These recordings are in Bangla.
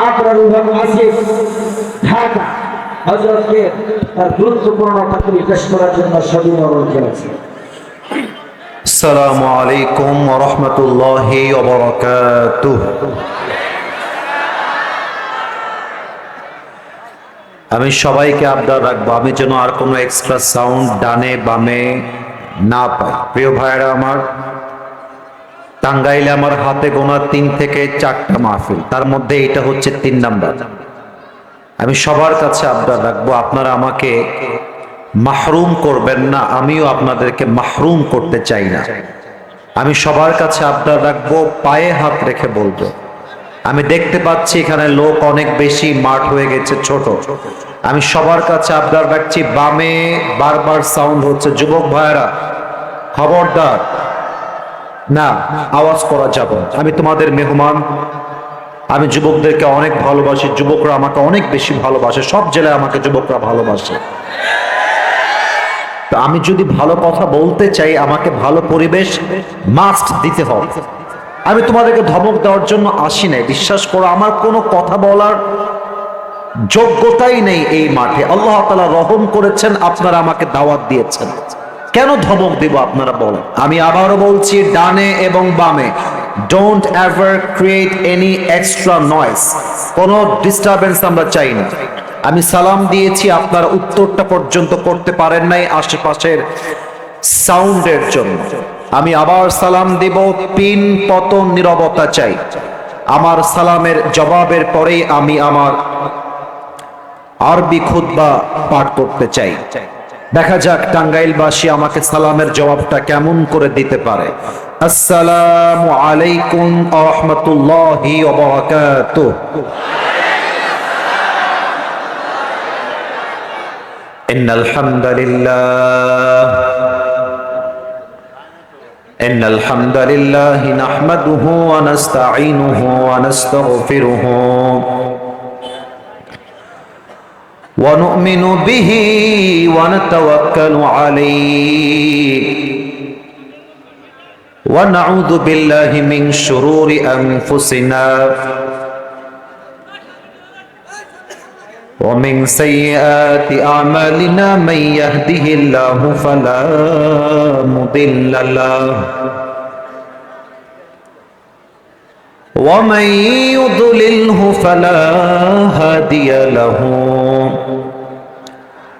আবরারুল আসিফ ঢাকা হজরতকে তার গুরুত্বপূর্ণ তাকরি পেশ করার জন্য সবিনয় অনুরোধ জানাচ্ছি السلام عليكم ورحمة الله وبركاته আমি সবাইকে আবদার রাখবো আমি যেন আর কোনো এক্সট্রা সাউন্ড ডানে বামে না পাই প্রিয় ভাইয়েরা আমার টাঙ্গাইলে আমার হাতে গোনা তিন থেকে চারটা মাহফিল। তার মধ্যে এটা হচ্ছে তিন নাম্বার। আমি সবার কাছে আবদার রাখব, আপনারা আমাকে মাহরুম করবেন না, আমিও আপনাদেরকে মাহরুম করতে চাই না। আমি সবার কাছে আবদার রাখব, পায়ে হাত রেখে বলব। আমি দেখতে পাচ্ছি এখানে লোক অনেক বেশি, মাঠ হয়ে গেছে, ছোট। আমি সবার কাছে আবদার রাখছি, বামে বারবার সাউন্ড হচ্ছে, যুবক ভাইয়েরা, খবরদার। না, আওয়াজ করা যাবে। আমি তোমাদের মেহমান। আমি যুবকদেরকে অনেক ভালোবাসি। যুবকরা আমাকে অনেক বেশি ভালোবাসে। সব জেলায় আমাকে যুবকরা ভালোবাসে। আমি যদি ভালো কথা বলতে চাই, আমাকে ভালো পরিবেশ মাস্ট দিতে হবে। আমি তোমাদেরকে ধমক দেওয়ার জন্য আসি নাই। বিশ্বাস করো, আমার কোনো কথা বলার যোগ্যতাই নেই এই মাঠে। আল্লাহ তালা রহম করেছেন, আপনারা আমাকে দাওয়াত দিয়েছেন। কেন ধমক দিব আপনারা বলেন? আমি আবারও বলছি, ডানে এবং বামে। Don't ever create any extra noise কোনো ডিস্টারবেন্স আমরা চাই না। আমি সালাম দিয়েছি, আপনারা উত্তরটা পর্যন্ত করতে পারেন নাই আশেপাশের সাউন্ডের জন্য। আমি আবার সালাম দিব, পিন পতন নিরবতা চাই। আমার সালামের জবাবের পরেই আমি আমার আরবি খুতবা পাঠ করতে চাই। দেখা যাক টাঙ্গাইলবাসী আমাকে সালামের জবাবটা কেমন করে দিতে পারে আসসালামু আলাইকুম ওয়া রাহমাতুল্লাহি ওয়া বারাকাতুহু إن الحمد لله إن الحمد لله نحمده ونستعينه ونستغفره ونؤمن به ونتوكل عليه. ونعوذ بالله من شرور أنفسنا ومن سيئات أعمالنا من يهده الله فلا مضل له. ومن يضلله فلا هادي له.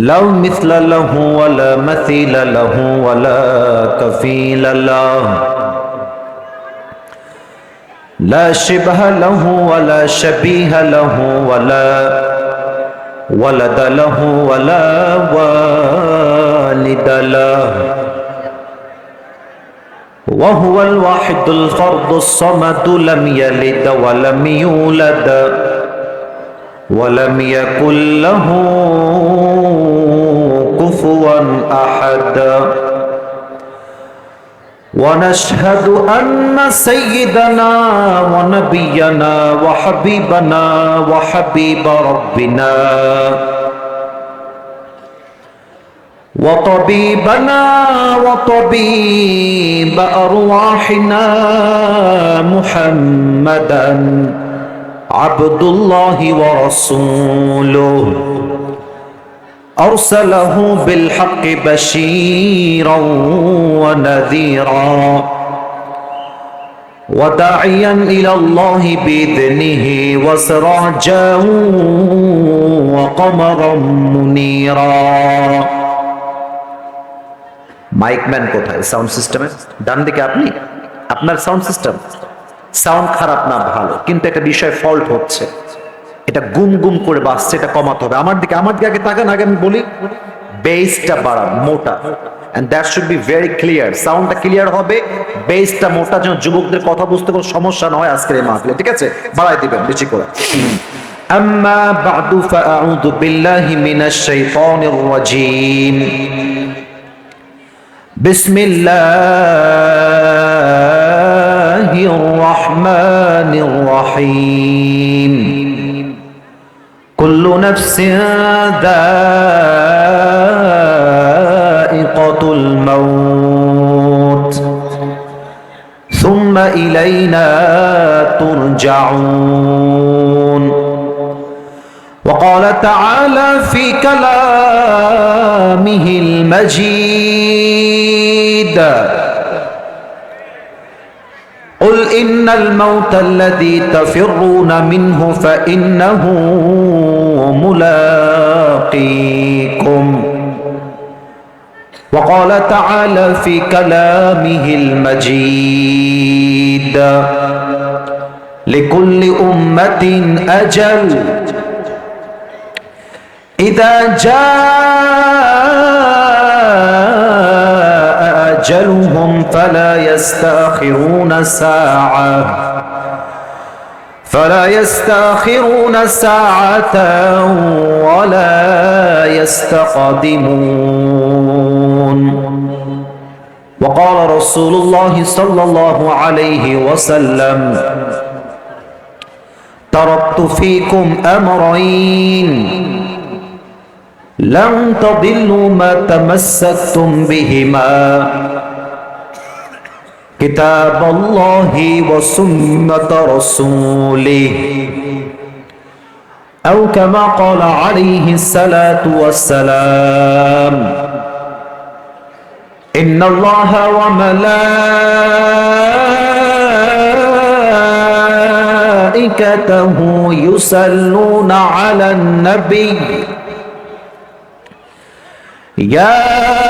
لا مثل له ولا مثيل له ولا كفيل له. لا شبه له ولا شبيه له ولا ولد له ولا والد له. وهو الواحد الفرد الصمد لم يلد ولم يولد. ولم يكن له كفوا أحد. ونشهد أن سيدنا ونبينا وحبيبنا وحبيب ربنا وطبيبنا وطبيب أرواحنا محمدا عبد الله ورسوله أرسله بالحق بشيرا ونذيرا وداعيا إلى الله بإذنه وسراجا وقمرا منيرا মাইকম্যান কোথায় সাউন্ড সিস্টেমে ডান দিকে আপনি আপনার সাউন্ড সিস্টেম সাউন্ড খারাপ না ভালো কিন্তু একটা বিষয় ফল্ট হচ্ছে এটা গুম গুম করে বাসছে এটা কমাতে হবে আমার দিকে আমার দিকে আগে তাকান আগে আমি বলি বেসটা বাড়ান মোটা and that should be very clear সাউন্ডটা ক্লিয়ার হবে বেসটা মোটা যেন যুবকদের কথা বুঝতে কোনো সমস্যা না হয় আজকের এই মাহফিলে ঠিক আছে বাড়াই দিবেন বেশি করে أما بعد فأعوذ بالله من الشيطان الرجيم بسم الله الرحمن الرحيم. كل نفس ذائقة الموت. ثم إلينا ترجعون. وقال تعالى في كلامه المجيد قل إن الموت الذي تفرون منه فإنه ملاقيكم وقال تعالى في كلامه المجيد لكل أمة أجل إذا جاء أجلهم فلا يستأخرون ساعة فلا يستأخرون ساعة ولا يستقدمون. وقال رسول الله صلى الله عليه وسلم تركت فيكم أمرين لن تضلوا ما تمسكتم بهما كتاب الله وسنة رسوله. أو كما قال عليه الصلاة والسلام إن الله وملائكته يصلون على النبي. يا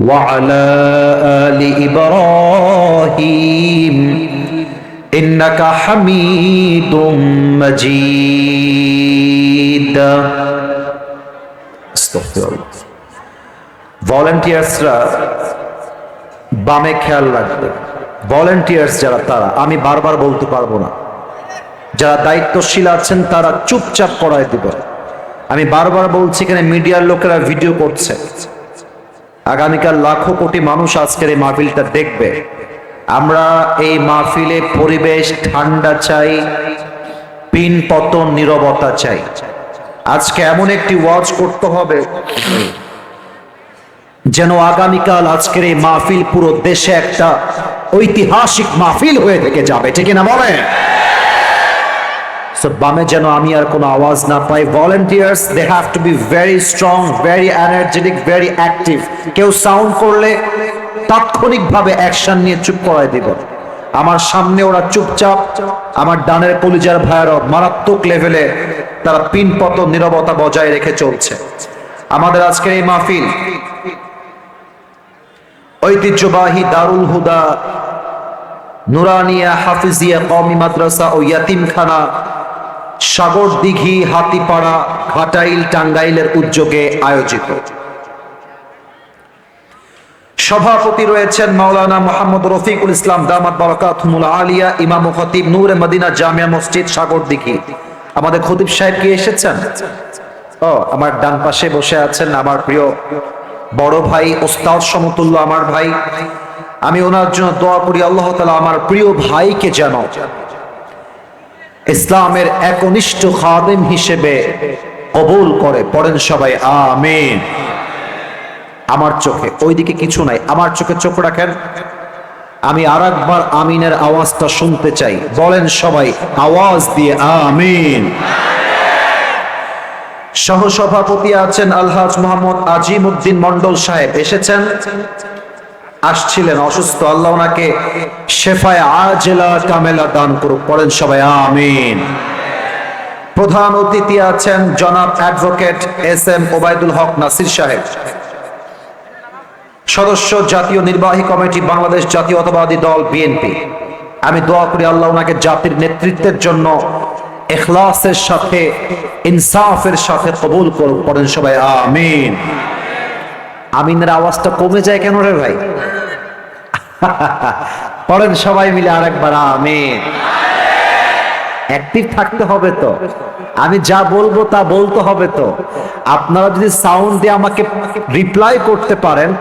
وعلى آل إبراهيم إنك حميد مجيد استغفر الله ভলেন্টিয়ার্সরা বামে খেয়াল রাখবে ভলেন্টিয়ার্স যারা তারা আমি বারবার বলতে পারবো না যারা দায়িত্বশীল আছেন তারা চুপচাপ করায় দিবেন আমি বারবার বলছি এখানে মিডিয়ার লোকেরা ভিডিও করছে আগামীকাল লাখো কোটি মানুষ আজকের এই মাহফিলটা দেখবে। আমরা এই মাহফিলে পরিবেশ, ঠান্ডা চাই, পিন পতন, নিরবতা চাই। আজকে এমন একটি ওয়াজ করতে হবে যেন আগামীকাল আজকের এই মাহফিল পুরো দেশে একটা ঐতিহাসিক মাহফিল হয়ে থেকে যাবে। ঠিক না বলে So, বামে যেন আমি আর কোনো আওয়াজ না পাই। Volunteers they have to be very strong very energetic very active কেউ সাউন্ড করলে তাৎক্ষণিকভাবে অ্যাকশন নিয়ে চুপ করায় দিব। আমার সামনে ওরা চুপচাপ আমার ডানের কলিজার ভাইয়েরও মারাত্মক লেভেলে তারা পিন পতন নিরবতা বজায় রেখে চলছে। আমাদের আজকের এই মাহফিল ঐতিহ্যবাহী দারুল হুদা নুরানিয়া হাফিজিয়া কওমি মাদ্রাসা ও ইয়াতিমখানা সাগর দিঘি হাতিপাড়া ঘাটাইল টাঙ্গাইলের উদ্যোগে আয়োজিত। সভাপতি রয়েছেন মাওলানা মোহাম্মদ রফিকুল ইসলাম দামাত বরকাতুল আলিয়া, ইমাম খতিব নূরে মদিনা জামিয়া মসজিদ সাগর দিঘি। আমাদের খতিব সাহেব কি এসেছেন? ও, আমার ডান পাশে বসে আছেন আমার প্রিয় বড় ভাই ওস্তাদ সমতুল্য আমার ভাই। আমি ওনার জন্য দোয়া করি, আল্লাহ তালা আমার প্রিয় ভাইকে যেন ইসলামের একনিষ্ঠ খাদেম হিসেবে কবুল করে, পড়েন সবাই, আমিন। আমার চোখে, ওইদিকে কিছু নাই। আমার চোখে চোখ রাখেন। আমি আর একবার আমিনের আওয়াজটা শুনতে চাই। বলেন সবাই, আওয়াজ দিয়ে আমিন। সহসভাপতি আছেন আলহাজ মোহাম্মদ আজিম উদ্দিন মন্ডল সাহেব। এসেছেন? আসছিলেন অসুস্থ, আল্লাহ ওনাকে শেফায় আজেলা কামেলা দান করুক। পড়েন সবাই, আমিন। প্রধান অতিথি আছেন জনাব advocate S M Obaidul Haque Nasir সাহেব। সদস্য জাতীয় নির্বাহী কমিটি, বাংলাদেশ জাতীয়তাবাদী দল বিএনপি আমি দোয়া করি আল্লাহ ওনাকে জাতির নেতৃত্বের জন্য এখলাসের সাথে, ইনসাফের সাথে কবুল করুক। পড়েন সবাই, আমিন। আমিনের আওয়াজটা কমে যায় কেন রে ভাই? পড়েন সবাই মিলে আরেকবার, আমিন। অ্যাক্টিভ থাকতে হবে তো। আমি যা বলব তা বলতে হবে তো। আপনারা যদি সাউন্ড দিয়ে আমাকে রিপ্লাই করতে পারেন,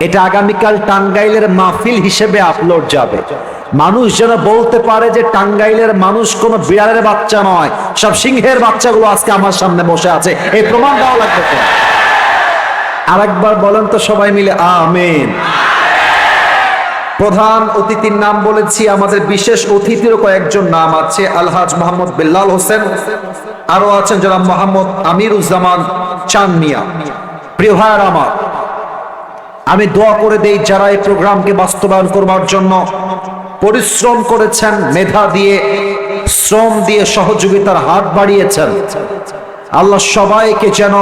এটা আগামীকাল টাঙ্গাইলের মাহফিল হিসেবে আপলোড যাবে। মানুষ যেন বলতে পারে যে টাঙ্গাইলের মানুষ কোনো বিড়ালের বাচ্চা নয়, সব সিংহের বাচ্চাগুলো আজকে আমার সামনে বসে আছে। এই প্রমাণ দেওয়া লাগবে আরেকবার বলেন তো সবাই মিলে, আমিন। প্রধান অতিথির নাম বলেছি, আমাদের বিশেষ অতিথিরও কয়েকজন নাম আছে, আলহাজ মোহাম্মদ বিল্লাল হোসেন আরও আছেন জনাব মোহাম্মদ আমিরুজ্জামান চান মিয়া প্রিয় আমার, আমি দোয়া করে দেই যারা এই প্রোগ্রামকে বাস্তবায়ন করবার জন্য পরিশ্রম করেছেন, মেধা দিয়ে, শ্রম দিয়ে সহযোগিতার হাত বাড়িয়েছেন। আল্লাহ সবাইকে যেন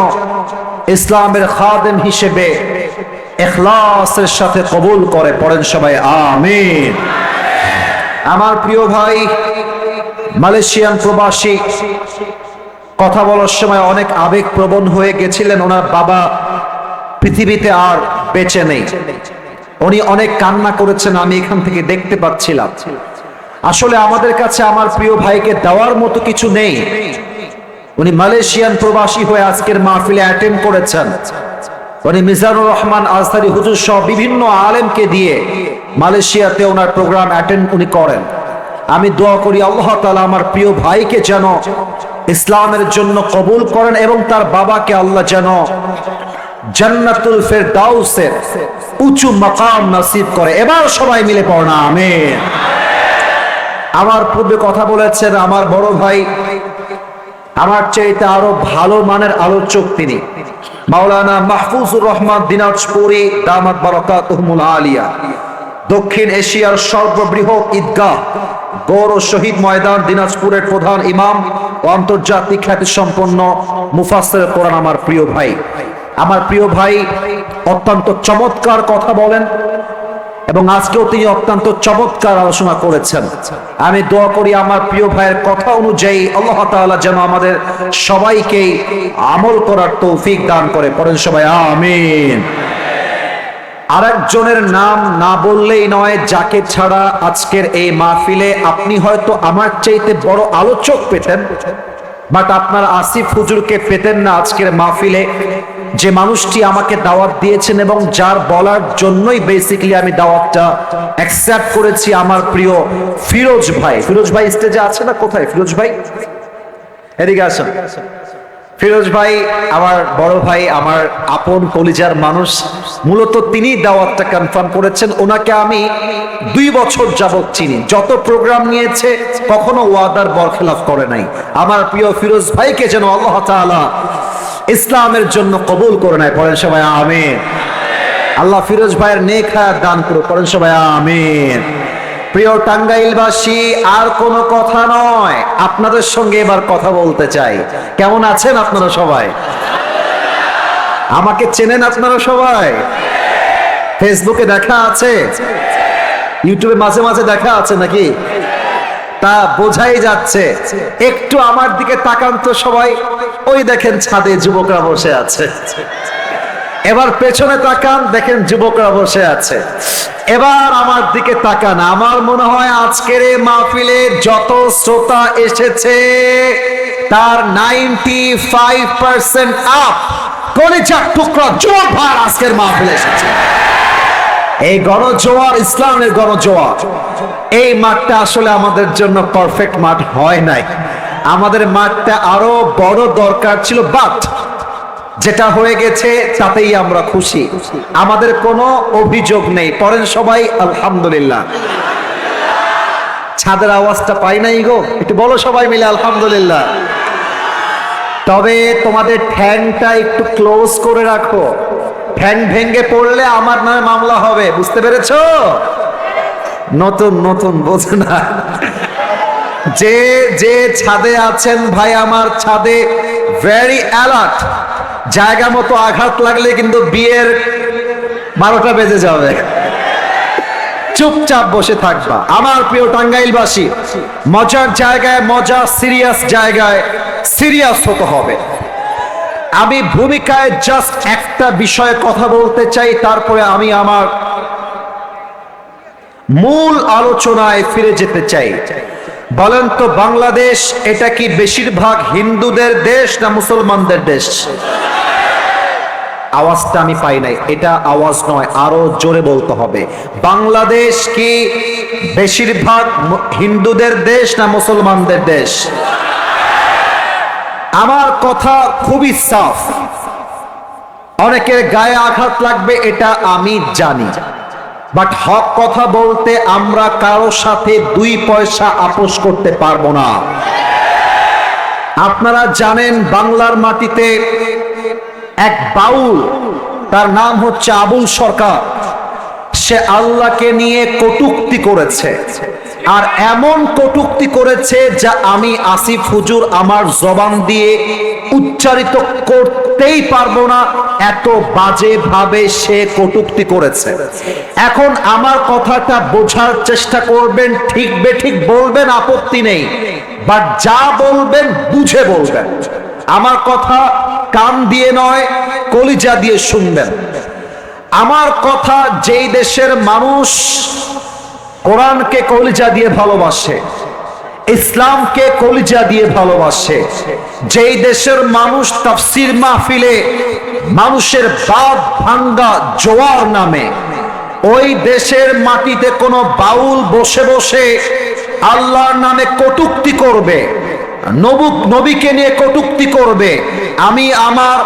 ইসলামের খাদেম হিসেবে এখলাসের সাথে কবুল করে, পড়েন সবাই, আমিন। আমার প্রিয় ভাই, মালয়েশিয়ান প্রবাসী, কথা বলার সময় অনেক আবেগপ্রবণ হয়ে গেছিলেন, ওনার বাবা পৃথিবীতে আর বেঁচে নেই। উনি অনেক কান্না করেছেন, আমি এখান থেকে দেখতে পাচ্ছিলাম। আসলে আমাদের কাছে আমার প্রিয় ভাইকে দেওয়ার মতো কিছু নেই। উনি মালয়েশিয়ান প্রবাসী হয়ে আজকের মাহফিলে অ্যাটেন্ড করেছেন। উনি মিজানুর রহমান আজহারি হুজুর সহ বিভিন্ন আলেমকে দিয়ে মালয়েশিয়াতে ওনার প্রোগ্রাম অ্যাটেন্ড উনি করেন। আমি দোয়া করি আল্লাহ তালা আমার প্রিয় ভাইকে যেন ইসলামের জন্য কবুল করেন এবং তার বাবাকে আল্লাহ যেন জান্নাতুল ফেরদাউসের উঁচু মাকাম নাসিব করে। এবার সবাই মিলে পড়না আমি আমার পূর্বে কথা বলেছেন আমার বড় ভাই, আমার চাইতে আরও ভালো মানের আলোচক তিনি। মাওলানা মাহফুজুর রহমান দিনাজপুরি দামাত বারাকাতুহুমুল আলিয়া। দক্ষিণ এশিয়ার সর্ববৃহৎ ঈদগাহ, গৌর শহীদ ময়দান দিনাজপুরের প্রধান ইমাম ও আন্তর্জাতিক খ্যাতি সম্পন্ন মুফাসের কোরআন আমার প্রিয় ভাই। আমার প্রিয় ভাই, অত্যন্ত চমৎকার কথা বলেন। এবং আজকেও তিনি অত্যন্ত চমৎকার আলোচনা করেছেন। আমি দোয়া করি আমার প্রিয় ভাইয়ের কথা অনুযায়ী আল্লাহ তাআলা যেন আমাদের সবাইকে আমল করার তৌফিক দান করে। পড়েন সবাই, আমিন। আরেকজনের নাম না বললেই নয়, যাকে ছাড়া আজকের এই মাহফিলে আপনি হয়তো আমার চাইতে বড় আলোচক পেতেন। বাট আপনার আসিফ হুজুরকে পেতেন না আজকের মাহফিলে। যে মানুষটি আমাকে দাওয়াত দিয়েছেন এবং যার বলার জন্যই বেসিক্যালি আমি দাওয়াতটা অ্যাকসেপ্ট করেছি আমার প্রিয় ফিরোজ ভাই। ফিরোজ ভাই স্টেজে আছে না কোথায়? ফিরোজ ভাই? এদিকে আসেন। ফিরোজ ভাই, আমার বড় ভাই, আমার আপন কলিজার মানুষ, মূলত তিনি দাওয়াতটা কনফার্ম করেছেন। ওনাকে আমি দুই বছর যাবত চিনি। যত প্রোগ্রাম নিয়েছে, কখনো ওয়াদার বরখেলাফ করে নাই। আমার প্রিয় ফিরোজ ভাইকে যেন আল্লাহ তাআলা ইসলামের জন্য কবুল করে নেয়। পড়েন সবাই, আমিন। আল্লাহ ফিরোজ ভাইয়ের নেক দান করো পড়েন সবাই, আমিন। প্রিয় টাঙ্গাইলবাসী, আর কোনো কথা নয়। আপনাদের সঙ্গে এবার কথা বলতে চাই। কেমন আছেন আপনারা সবাই? আমাকে চেনেন আপনারা সবাই? ফেসবুকে দেখা আছে? ইউটিউবে মাঝে মাঝে দেখা আছে নাকি? তা বোঝাই যাচ্ছে। একটু আমার দিকে তাকান তো সবাই। ওই দেখেন ছাদে যুবকরা বসে আছে। এবার পেছনে তাকান, দেখেন যুবকরা বসে আছে। এবার আমার দিকে তাকান, আমার মনে হয় আজকের এই মাহফিলে যত শ্রোতা এসেছে, তার নাইনটি ফাইভ পার্সেন্ট আপ কলিজার টুকরা জোর ভার আজকের মাহফিলে এসেছে। এই গণজোয়ার, ইসলামের গণজোয়ার, এই মাঠটা আসলে আমাদের জন্য পারফেক্ট মাঠ হয় নাই। আমাদের মাঠটা আরও বড় দরকার ছিল বাট যেটা হয়ে গেছে, তাতেই আমরা খুশি। আমাদের কোনো অভিযোগ নেই। পড়েন সবাই, আলহামদুলিল্লাহ। ছাদের আওয়াজটা পাই নাই গো। একটু বলো সবাই মিলে, আলহামদুলিল্লাহ। তবে তোমাদের ঠ্যাংটা একটু ক্লোজ করে রাখো। ঠ্যাং ভেঙে পড়লে আমার নামে মামলা হবে, বুঝতে পেরেছ? নতুন নতুন, বোঝো না। যে যে ছাদে আছেন ভাই, আমার ছাদে ভেরি অ্যালার্ট জায়গা মতো আঘাত লাগলে কিন্তু বিয়ের বারোটা বেজে যাবে। চুপচাপ বসে থাকবা। আমার প্রিয় টাঙ্গাইলবাসী, মজার জায়গায় মজা সিরিয়াস জায়গায় সিরিয়াস হতে হবে। আমি ভূমিকায় জাস্ট একটা বিষয়ে কথা বলতে চাই, তারপরে আমি আমার মূল আলোচনায় ফিরে যেতে চাই। বলেন তো বাংলাদেশ, এটা কি বেশিরভাগ হিন্দুদের দেশ না মুসলমানদের দেশ? আওয়াজটা আমি পাই নাই, এটা আওয়াজ নয়, আরও জোরে বলতে হবে। বাংলাদেশ কি বেশিরভাগ হিন্দুদের দেশ না মুসলমানদের দেশ? আমার কথা খুবই সাফ। অনেকের গায়ে আঘাত লাগবে, এটা আমি জানি। বাট হক কথা বলতে আমরা কারও সাথে দুই পয়সা আপোষ করতে পারব না। আপনারা জানেন বাংলার মাটিতে এক বাউল, তার নাম হচ্ছে আবুল সরকার। সে আল্লাহকে নিয়ে কটুক্তি করেছে। আর এমন কটুক্তি করেছে যা আমি আসিফ হুজুর আমার জবান দিয়ে উচ্চারিত করতেই পারব না, এত বাজে ভাবে সে কটুক্তি করেছে। এখন আমার কথাটা বোঝার চেষ্টা করবেন, ঠিক বে ঠিক বলবেন, আপত্তি নেই। বাট যা বলবেন, বুঝে বলবেন। আমার কথা কান দিয়ে নয়, কলিজা দিয়ে শুনবেন। আমার কথা যেই দেশের মানুষ কোরআনকে কলিজা দিয়ে ভালোবাসে, ইসলামকে কলিজা দিয়ে ভালোবাসে, যেই দেশের মানুষ তাফসির মাহফিলে মানুষের বাদ ভাঙ্গা জোয়ার নামে, ওই দেশের মাটিতে কোনো বাউল বসে বসে আল্লাহর নামে কটুক্তি করবে, নবুক নবীকে নিয়ে কটুক্তি করবে, আমি আমার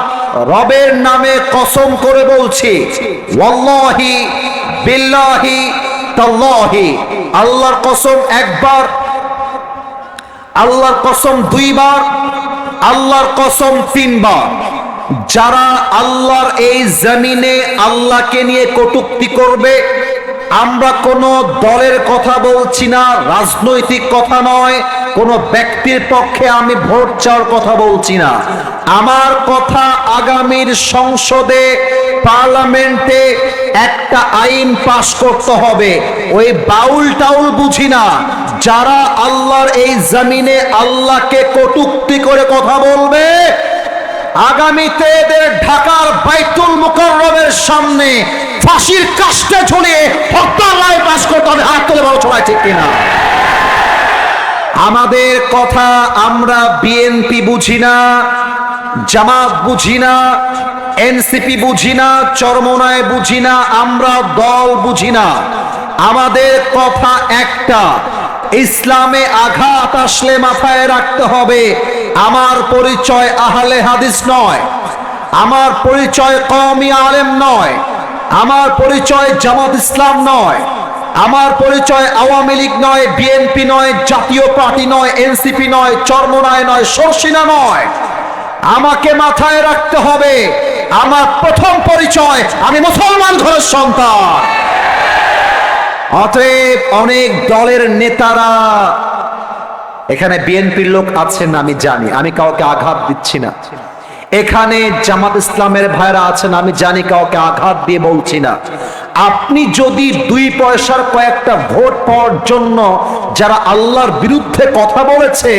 রবের নামে কসম করে বলছি, ওয়াল্লাহি বিল্লাহি তাল্লাহি, আল্লাহর কসম একবার, আল্লাহর কসম দুইবার, আল্লাহর কসম তিনবার। যারা আল্লাহর এই জমিনে আল্লাহকে নিয়ে কটুক্তি করবে আমরা কোনো দলের কথা বলছি না, রাজনৈতিক কথা নয়, কোনো ব্যক্তির পক্ষে আমি ভোট চাওয়ার কথা বলছি না। আমার কথা আগামীর সংসদে, পার্লামেন্টে একটা আইন পাশ করতে হবে। ওই বাউল টাউল বুঝি না। যারা আল্লাহর এই জমিনে আল্লাহকে কটুক্তি করে কথা বলবে, আগামীতে এদের ঢাকার বাইতুল মুকাররমের সামনে ফাঁসির কাষ্টে ঝুলিয়ে হত্যার রায় পাশ করতে হবে। হাত তুলে বড় ছড়ায় ঠিক কিনা? আমাদের কথা আমরা বিএনপি বুঝি না, জামাত বুঝি না, এনসিপি বুঝি না, চরমনায় বুঝি না, আমরা দল বুঝি না। আমাদের কথা একটা, ইসলামে আঘাত আসলে মাথায় রাখতে হবে। আমার পরিচয় আহলে হাদিস নয়, আমার পরিচয় কওমি আলেম নয়। আমার পরিচয় জামাত ইসলাম নয়, আমার পরিচয় আওয়ামী লীগ নয় বিএনপি নয়, জাতীয় পার্টি নয় এনসিপি নয়, চর্মনায় নয় সরসিনা নয়। আমাকে মাথায় রাখতে হবে, আমার প্রথম পরিচয়, আমি মুসলমান ঘরের সন্তান। অতএব অনেক দলের নেতারা, এখানে বিএনপির লোক আছেন আমি জানি, আমি কাউকে আঘাত দিচ্ছি না। এখানে জামাত ইসলামের ভাইরা আছেন, আমি জানি কাউকে আঘাত দিয়ে বলছি না। আপনি যদি দুই পয়সার কয়েকটা ভোট পাওয়ার জন্য যারা আল্লাহর বিরুদ্ধে কথা বলেছে,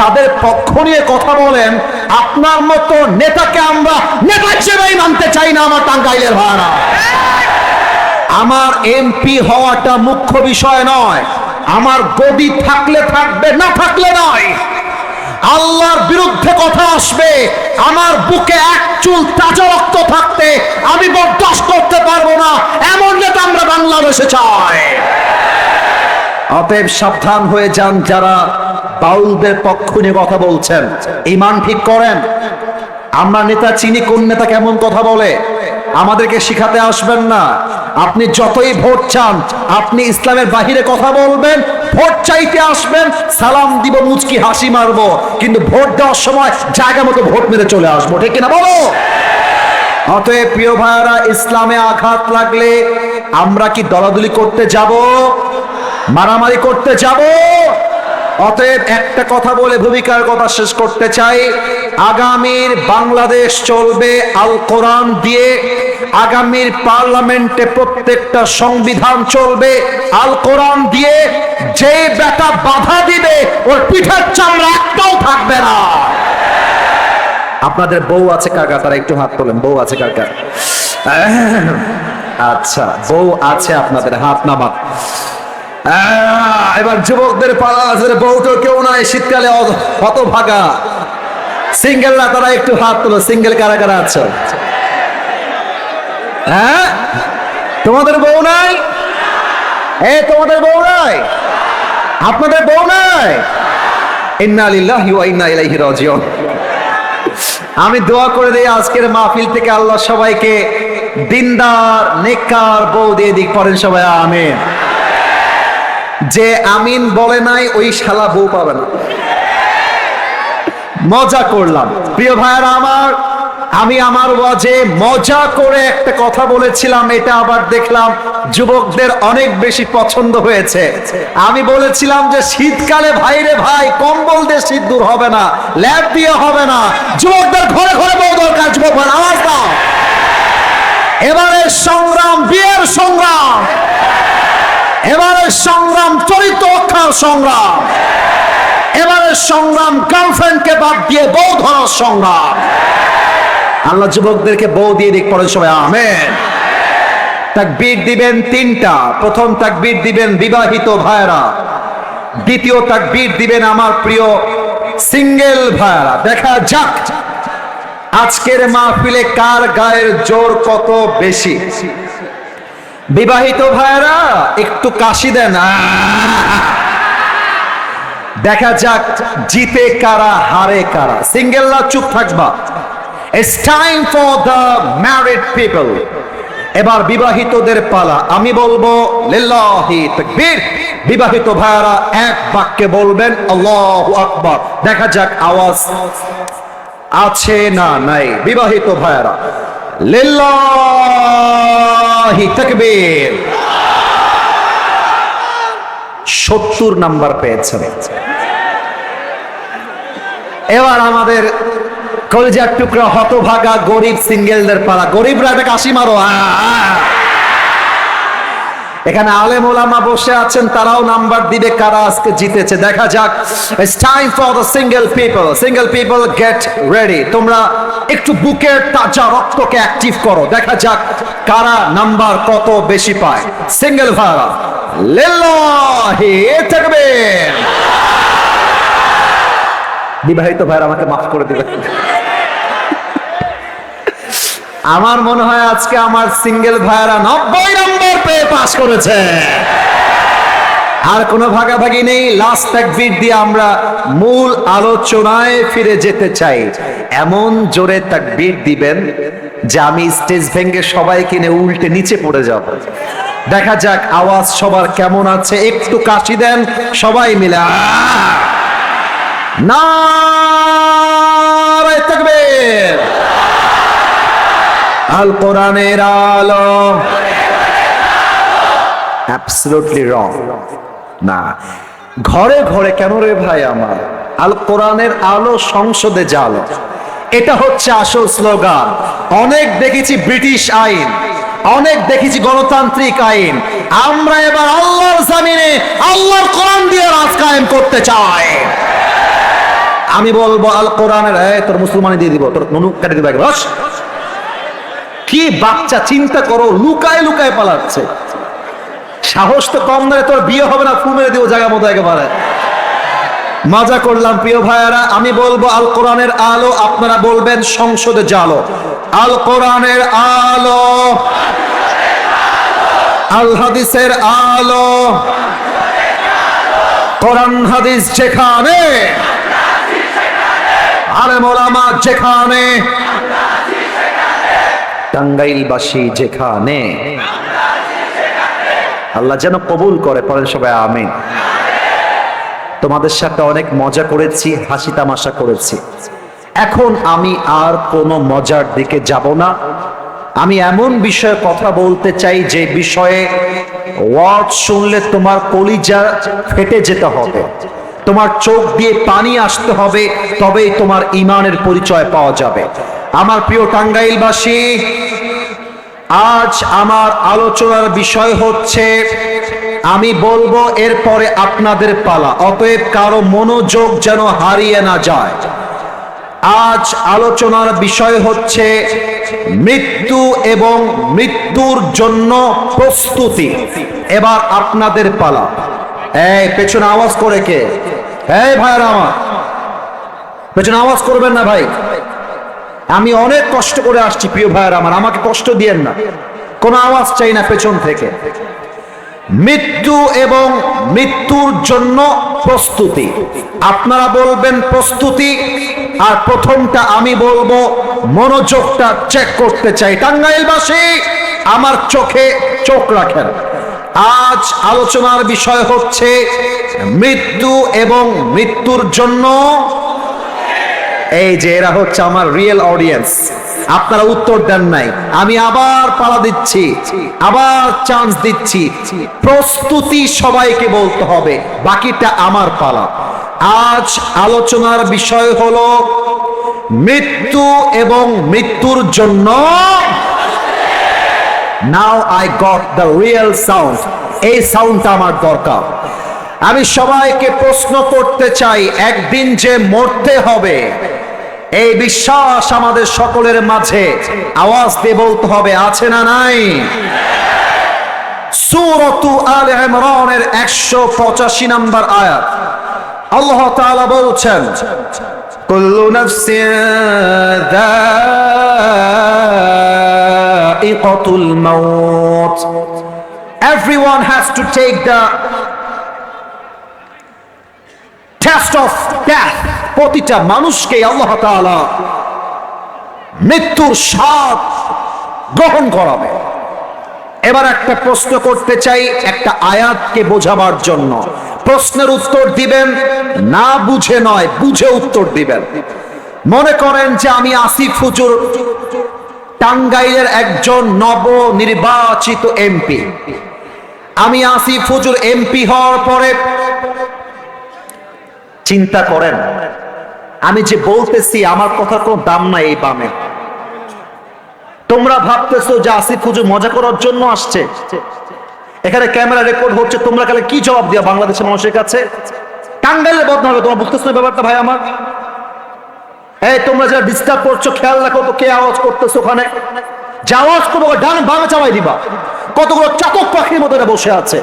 তাদের পক্ষ নিয়ে কথা বলেন, আপনার মতো নেতাকে আমরা নেতা হিসেবেই মানতে চাই না আমার টাঙ্গাইলের ভাড়া আমার এমপি হওয়াটা মুখ্য বিষয় নয়, আমার গদি থাকলে থাকবে, না থাকলে নয়। আল্লাহর বিরুদ্ধে কথা আসবে, আমার বুকে এক চুল তাজা রক্ত থাকতে আমি বরদাস্ত করতে পারব না, এমন নেতা আমরা বাংলাদেশে চাই। অতএব সাবধান হয়ে যান যারা বাউলদের পক্ষ নিয়ে কথা বলছেন। ইমান ঠিক করেন। আমরা নেতা চিনি কোন নেতা কেমন কথা বলে? আমাদেরকে শিখাতে আসবেন না। আপনি যতই ভোট চান, আপনি ইসলামের বাহিরে কথা বলবেন, ভোট চাইতে আসবেন, সালাম দিব, মুচকি হাসি মারবো, কিন্তু ভোট দেওয়ার সময় জায়গা মতো ভোট মেরে চলে আসব, ঠিক কিনা বলো? অতএব প্রিয় ভাইয়ারা, ইসলামে আঘাত লাগলে আমরা কি দলাদলি করতে যাব, মারামারি করতে যাব? অতএব একটা কথা বলে ভূমিকার কথা শেষ করতে চাই। আগামীর বাংলাদেশ চলবে আল কোরআন দিয়ে। আগামীর পার্লামেন্টে প্রত্যেকটা সংবিধান চলবে আল কোরআন দিয়ে। যে বেটা বাধা দিবে ওর পিঠের চামড়া একটাও থাকবে না। আপনাদের বউ আছে কাকা তারা একটু হাত তোলেন। বউ আছে কাকা আচ্ছা বউ আছে আপনাদের হাত আহ, এবার যুবকদের পালা আছে বউটো কেউ নাই, শীতকালে কত ভাগা সিঙ্গেলরা তারা একটু হাত তোলো, সিঙ্গেল কারা কারা আছো? হ্যাঁ? তোমাদের বউ নাই? এ, তোমাদের বউ নাই? আপনাদের বউ নাই? আমি দোয়া করে দিই আজকের মাহফিল থেকে আল্লাহ সবাইকে দিনদার, নেককার বউ দিয়ে দিক, পড়েন সবাই, আমিন। যে আমিন বলে নাই, ওই শালা বউ পাবে না। মজা করলাম। প্রিয় ভাইয়ারা আমার, আমি আমার ওয়াজে মজা করে একটা কথা বলেছিলাম, এটা আবার দেখলাম যুবকদের অনেক বেশি পছন্দ হয়েছে। আমি বলেছিলাম যে, শীতকালে ভাইরে ভাই, কম্বল দিয়ে শীত দূর হবে না ল্যাব দিয়ে হবে না, যুবকদের ঘরে ঘরে বউ দরকার, যুবক আওয়াজ দাও। এবারে সংগ্রাম, বিয়ের সংগ্রাম। এবারে সংগ্রাম, চরিত্র রক্ষার সংগ্রাম। এবারে সংগ্রাম গার্লফ্রেন্ডকে বাদ দিয়ে বউ ধরার সংগ্রাম। আল্লাহ যুবকদেরকে বউ দিয়ে দিক পড়েন সবাই আমেন। তাকবীর দিবেন তিনটা। প্রথম তাকবীর দিবেন বিবাহিত ভাইরা দ্বিতীয় তাকবীর দিবেন আমার প্রিয় সিঙ্গেল ভাইরা দেখা যাক আজকের মাহফিলে কার গায়ের জোর কত বেশি। বিবাহিত ভাইরা একটু কাশি দেন। দেখা যাক জিতে কারা, হারে কারা। সিঙ্গেলরা চুপ থাকবা। It's time for the married people এবার বিবাহিতদের পালা। আমি বলব, লিল্লাহি তাকবীর। বিবাহিত ভাইরা এক বাক্যে বলবেন, আল্লাহু আকবার। দেখা যাক আওয়াজ আছে না নাই। বিবাহিত ভাইরা লিল্লাহি তাকবীর। সত্তর নাম্বার পেয়েছেন এবার আমাদের কলজার টুকরা হতভাগা গরিব সিঙ্গেলদের পাড়া গরিবরা এটাকে আসি মারো। আহ! এখানে আলেম ওলামা বসে আছেন, তারাও নাম্বার দিবে কারা আজকে জিতেছে। দেখা যাক। It's time for the single people single people get ready তোমরা একটু বুকের তাজা রক্তকে অ্যাক্টিভ করো। দেখা যাক কারা নাম্বার কত বেশি পায়। সিঙ্গেল ভাড়া লিল্লাহি তাকবীর বিবাহিত ভাইরা আমাকে মাফ করে দিবে আমার মনে হয় আজকে আমার সিঙ্গেল ভাইরা নব্বই পাশ করেছে। আর কোনো ভাগাভাগি নেই লাস্ট তাকবীর দিয়ে আমরা মূল আলোচনায় ফিরে যেতে চাই। এমন জোরে তাকবীর দিবেন যে আমি স্টেজ ভেঙ্গে সবাই কিনে উল্টে নিচে পড়ে যাব। দেখা যাক আওয়াজ সবার কেমন আছে। একটু কাশি দেন, সবাই মিলে। না তাকবীর। আল কোরআনের আলো। অ্যাবসলিউটলি রং না। ঘরে ঘরে কেন রে ভাই আমার? আল কোরআনের আলো সংসদে জাল এটা হচ্ছে আসল স্লোগান। অনেক দেখেছি ব্রিটিশ আইন। অনেক দেখেছি গণতান্ত্রিক আইন। আমরা এবার আল্লাহর জামিনে আল্লাহর কোরআন দিয়ে রাজ কায়েম করতে চাই। আমি বলব, আল কোরআনের তোর মুসলমানি দিয়ে দিব, তোর মনু কেটে দিবে। কি বাচ্চা চিন্তা করো, লুকায় লুকায় পালাচ্ছে। সাহস তো কম ধরে তোর বিয়ে হবে না, ফু মেরে দিব জায়গা মতো একেবারে। মজা করলাম, প্রিয় ভাইয়ারা, আমি বলব, আল কোরআনের আলো, আপনারা বলবেন, সংসদে জালো। আল কোরআনের আলো। আল হাদিসের আলো। কোরআন হাদিস যেখানে, আরে মোলামা যেখানে, টাঙ্গাইলবাসী যেখানে। আল্লাহ যেন কবুল করে পরেন সবাই আমিন। তোমাদের সাথে অনেক মজা করেছি, হাসি তামাশা করেছি। এখন আমি আর কোনো মজার দিকে যাব না। আমি এমন বিষয়ে কথা বলতে চাই যে বিষয়ে ওয়াজ শুনলে তোমার কলিজা ফেটে যেতে হবে। তোমার চোখ দিয়ে পানি আসতে হবে, তবেই তোমার ইমানের পরিচয় পাওয়া যাবে। আমার প্রিয় টাঙ্গাইলবাসী আজ আমার আলোচনার বিষয় হচ্ছে, আমি বলব এরপরে আপনাদের পালা, অতএব কারও মনোযোগ যেন হারিয়ে না যায়। আজ আলোচনার বিষয় হচ্ছে, মৃত্যু এবং মৃত্যুর জন্য প্রস্তুতি। এবার আপনাদের পালা। এই, পেছনে আওয়াজ করে কে? এই ভাইয়ারা আমার। পেছনে আওয়াজ করবেন না ভাই। আমি অনেক কষ্ট করে আসছি, প্রিয় ভাইয়ার আমার, আমাকে কষ্ট দিয়েন না। কোনো আওয়াজ চাই না পেছন থেকে। মৃত্যু এবং মৃত্যুর জন্য প্রস্তুতি। আপনারা বলবেন প্রস্তুতি, আর প্রথমটা আমি বলব, মনোযোগটা চেক করতে চাই। টাঙ্গাইলবাসী, আমার চোখে চোখ রাখেন। আজ আলোচনার বিষয় হচ্ছে মৃত্যু এবং মৃত্যুর জন্য এই যে এরা হচ্ছে আমার রিয়েল অডিয়েন্স আপনারা উত্তর দেন নাই। আমি আবার পালা দিচ্ছি, আবার চান্স দিচ্ছি। প্রস্তুতি সবাইকে বলতে হবে, বাকিটা আমার পালা। আজ আলোচনার বিষয় হলো, মৃত্যু এবং মৃত্যুর জন্য now I got the real sound এই সাউন্ডটা আমার দরকার। আমি সবাইকে প্রশ্ন করতে চাই, একদিন যে মরতে হবে এই বিশ্বাস আমাদের সকলের মাঝে। আওয়াজ দিয়ে বলতে হবে, আছে না নাই? সুরতু আল ইমরানের একশো পঁচাশি নাম্বার আয়াত। আল্লাহ তাআলা বলছেন, কুল্লু নাফসিন মাউত। Everyone has to take the test of death, প্রতিটা মানুষকে আল্লাহ তাআলা মৃত্যুর স্বাদ গ্রহণ করাবে। এবার একটা প্রশ্ন করতে চাই, একটা আয়াতকে বোঝাবার জন্য। প্রশ্নের উত্তর দিবেন, না বুঝে নয়, বুঝে উত্তর দিবেন। মনে করেন যে আমি আসিফ হুজুর, টাঙ্গাইলের একজন নব নির্বাচিত এমপি। আমি আসিফ হুজুর এমপি হওয়ার পরে চিন্তা করেন। আমি যে বলতেছি, আমার কথার কোনো দাম নাই এই বামে। তোমরা ভাবতেছো যে আসিফ হুজুর মজা করার জন্য আসছে। এখানে ক্যামেরা রেকর্ড হচ্ছে, তোমরা কালে কি জবাব দিয়া বাংলাদেশের মানুষের কাছে? টাঙ্গাইলের বদনাম হবে তোমরা বুঝতেছো ব্যাপারটা ভাই আমার? এই, তোমরা যারা ডিস্টার্ব করছ, খেয়াল রাখো তো কে আওয়াজ করতেছো ওখানে। যে আওয়াজ করব, ডান বামে চাপাই দিবা। কতগুলো চাতক পাখির মতো এরা বসে আছে।